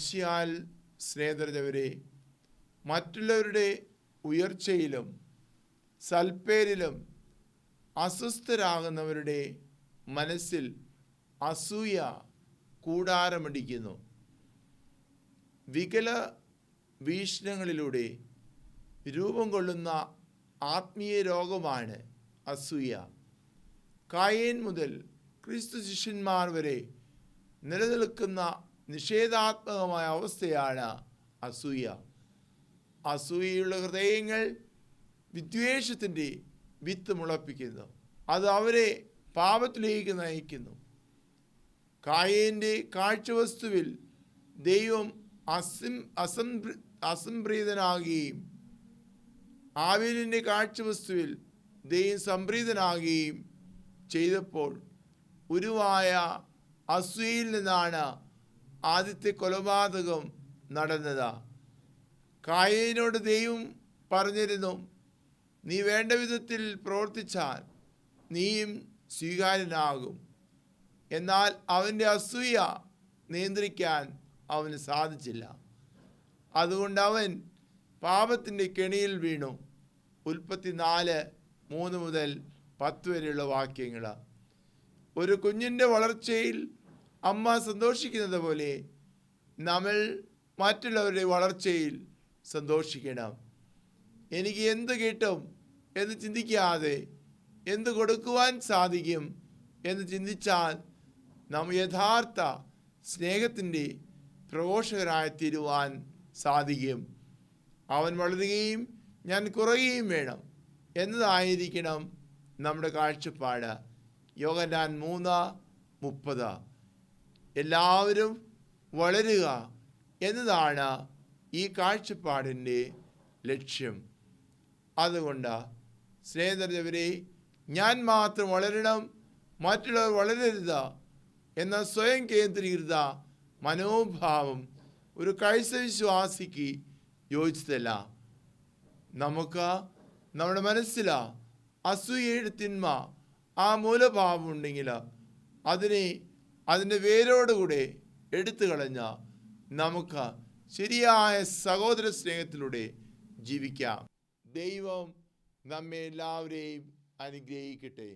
മിശിയാൽ സ്നേഹിതരവരെ മറ്റുള്ളവരുടെ ഉയർച്ചയിലും സൽപ്പേരിലും അസ്വസ്ഥരാകുന്നവരുടെ മനസ്സിൽ അസൂയ കൂടാരമടിക്കുന്നു. വികല വീക്ഷണങ്ങളിലൂടെ രൂപം കൊള്ളുന്ന ആത്മീയ രോഗമാണ് അസൂയ. കായേൻ മുതൽ ക്രിസ്തു ശിഷ്യന്മാർ വരെ നിലനിൽക്കുന്ന നിഷേധാത്മകമായ അവസ്ഥയാണ് അസൂയ. അസൂയയുള്ള ഹൃദയങ്ങൾ വിദ്വേഷത്തിന്റെ വിത്ത് മുളപ്പിക്കുന്നു. അത് അവരെ പാപത്തിലേക്ക് നയിക്കുന്നു. കായേന്റെ കാഴ്ചവസ്തുവിൽ ദൈവം അസിം അസംപ്രി അസംപ്രീതനാകുകയും ആവിലിന്റെ കാഴ്ചവസ്തുവിൽ ദൈവം സംപ്രീതനാകുകയും ചെയ്തപ്പോൾ ഉരുവായ അസൂയയിൽ നിന്നാണ് ആദ്യത്തെ കൊലപാതകം നടന്നതാ. കായനോട് ദൈവം പറഞ്ഞിരുന്നു നീ വേണ്ട വിധത്തിൽ പ്രവർത്തിച്ചാൽ നീയും സ്വീകാര്യനാകും. എന്നാൽ അവന്റെ അസൂയ നിയന്ത്രിക്കാൻ അവന് സാധിച്ചില്ല. അതുകൊണ്ട് അവൻ പാപത്തിന്റെ കെണിയിൽ വീണു. ഉൽപ്പത്തി നാല് മൂന്ന് മുതൽ പത്ത് വരെയുള്ള വാക്യങ്ങൾ ഒരു കുഞ്ഞിന്റെ വളർച്ചയിൽ അമ്മ സന്തോഷിക്കുന്നത് പോലെ നമ്മൾ മറ്റുള്ളവരുടെ വളർച്ചയിൽ സന്തോഷിക്കണം. എനിക്ക് എന്ത് കിട്ടും എന്ന് ചിന്തിക്കാതെ എന്ത് കൊടുക്കുവാൻ സാധിക്കും എന്ന് ചിന്തിച്ചാൽ നാം യഥാർത്ഥ സ്നേഹത്തിന്റെ പ്രഘോഷകരായി തീരുവാൻ സാധിക്കും. അവൻ വളരുകയും ഞാൻ കുറയുകയും വേണം എന്നതായിരിക്കണം നമ്മുടെ കാഴ്ചപ്പാട്. യോഗ ഞാൻ മൂന്ന് മുപ്പത്. എല്ലാവരും വളരുക എന്നതാണ് ഈ കാഴ്ചപ്പാടിന്റെ ലക്ഷ്യം. അതുകൊണ്ട് സ്നേഹിതരവരെ ഞാൻ മാത്രം വളരണം മറ്റുള്ളവർ വളരരുത് എന്ന സ്വയം കേന്ദ്രീകൃത മനോഭാവം ഒരു കഴിച്ച വിശ്വാസിക്ക് യോജിച്ചതല്ല. നമുക്ക് നമ്മുടെ മനസ്സിൽ അസൂയയുടെ തിന്മ ആ മൂലഭാവം ഉണ്ടെങ്കിൽ അതിനെ അതിന്റെ വേരോടുകൂടെ എടുത്തു കളഞ്ഞ നമുക്ക് ശരിയായ സഹോദര സ്നേഹത്തിലൂടെ ജീവിക്കാം. ദൈവം നമ്മെ എല്ലാവരെയും അനുഗ്രഹിക്കട്ടെ.